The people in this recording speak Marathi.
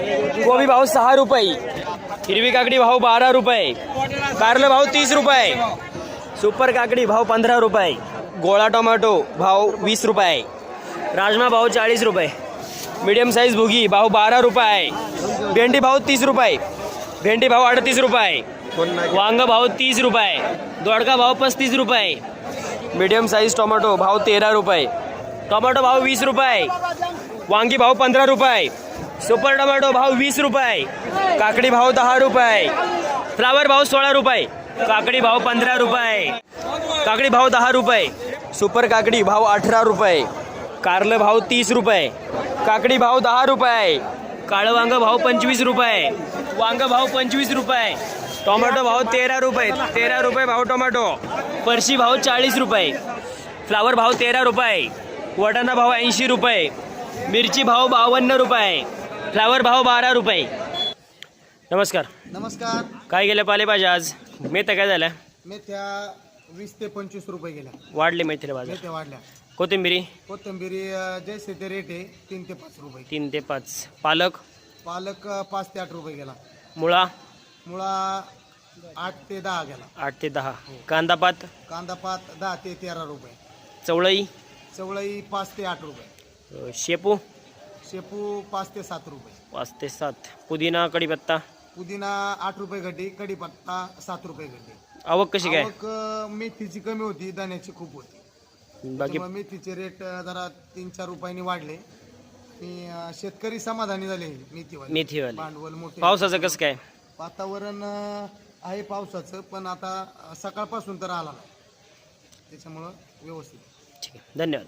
गोबी भाव सहा रुपये. हिरवी काकडी भाव बारा रुपये. कारलं भाव तीस रुपये. सुपर काकडी भाव पंधरा रुपये. गोळा टोमॅटो भाव वीस रुपये. राजमा भाव चाळीस रुपये. मीडियम साईज भुगी भाव बारा रुपये. भेंडी भाव तीस रुपये. भेंडी भाव अडतीस रुपये. वांग भाव तीस रुपये. दोडका भाव पस्तीस रुपये. मीडियम साईज टोमॅटो भाव तेरा रुपये. टोमॅटो भाव वीस रुपये. वांगी भाव पंधरा रुपये. सुपर टोमॅटो भाव वीस रुपये. काकडी भाव दहा रुपये. फ्लावर भाव सोळा रुपये. काकडी भाव पंधरा रुपये. काकडी भाव दहा रुपये. सुपर काकडी भाव अठरा रुपये. कारलं भाव तीस रुपये. काकडी भाव दहा रुपये. काळं वांग भाव पंचवीस रुपये. वांग भाव पंचवीस रुपये. टोमॅटो भाव तेरा रुपये. तेरा रुपये भाव टोमॅटो. फरशी भाव चाळीस रुपये. फ्लावर भाव तेरा रुपये. वटाणा भाव ऐंशी रुपये. मिरची भाव बावन्न रुपये. फ्लावर भाव बारा रुपये. नमस्कार. नमस्कार. काय गेल्या पालेभाज्या आज? मेथ्या काय झाल्या? मेथ्या वीस ते पंचवीस रुपये गेल्या. वाढले मेथीला बाजार. मेथ्या वाढल्या. कोथिंबिरी? कोथिंबिरी जैसे ते रेट आहे तीन ते पाच रुपये. तीन ते पाच. पालक? पालक अं, पाच ते आठ रुपये गेला. मुळा? मुळा आठ ते दहा गेला. आठ ते दहा. कांदा पात? कांदा पात दहा ते तेरा रुपये. चवळई? चवळई पाच ते आठ रुपये. अ, शेपू? शेपू पाच ते सात रुपये. पाच ते सात. पुदिना कढीपत्ता पुदिना आठ रुपये गड्डी कढीपत्ता सात रुपये गड्डी आवक कशी काय? आवक अं, मेथीची कमी होती दाण्याची खूप होती. बाकी त्यामुळे मेथीचे रेट अं, जरा तीन चार रुपयांनी वाढले. आणि अं, शेतकरी समाधानी झाले मेथीवाले. मेथीवाले. भांडवल मोठे. पावसाचं कसं काय? वातावरण अं, आहे पावसाचं पण आता अं, सकाळपासून तर आला नाही. त्याच्यामुळं व्यवस्थित. ठीक आहे. धन्यवाद.